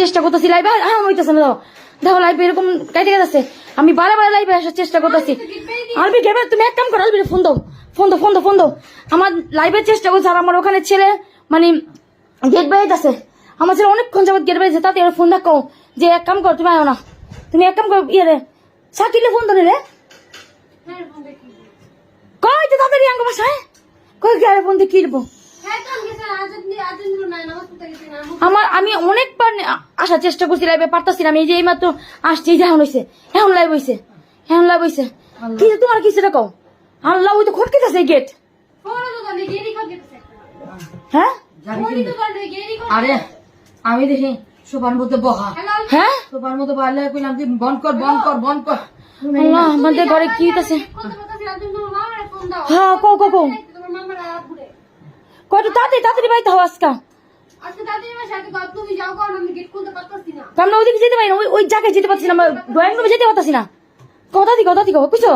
চেষ্টা করতেছি লাইভে হ্যাঁ হইতেছে না দেখো লাইভে এরকম কাইটে গেছে আমি বারে বারে লাইভে আসার চেষ্টা করতেছি আলবি গেবে তুমি এক কাম করো আলবি ফোন দাও ফোন দাও ফোন দাও ফোন দাও আমার লাইভের চেষ্টা করছে আর আমার ওখানে ছেলে মানে গেট বাইরেছে আমার ছেলে অনেকক্ষণ যাবত গেট বাইরেছে তাতে ফোন দেখো যে এক কাম করো তুমি আয়ো না তুমি এক কাম করো ইয়ে রে সাকিলে ফোন ধরে রে কই তো তাড়াতাড়ি আঙ্গ বাসায় কই গেলে ফোন দিয়ে কিনবো আমার আমি অনেকবার আসার চেষ্টা করছি লাইভে পারতাছি না আমি এই যে এইমাত্র আসছি এই যে এখন হইছে। এখন লাইভ হইছে এখন লাইভ হইছে। কি তোমার কিছু কও? আল্লাহ ওই তো খটকেতেছে গেট হ্যাঁ? আরে আমি দেখি সোফার মধ্যে বহা। হ্যাঁ? সোফার মধ্যে বাড়লে কইলাম যে বন্ধ কর বন্ধ কর বন্ধ কর। আল্লাহ আমাদের ঘরে কি হইতাছে? হ্যাঁ কও কও কও। কয়টা তাড়াতাড়ি তাড়াতাড়ি বাইতে হও আজকা। আমরা ওদিকে যেতে পারি না ওই ওই জায়গায় যেতে পারছি না ড্রয়িং রুমে যেতে পারতাছি না। কথা দি কথা দি কও বুঝছ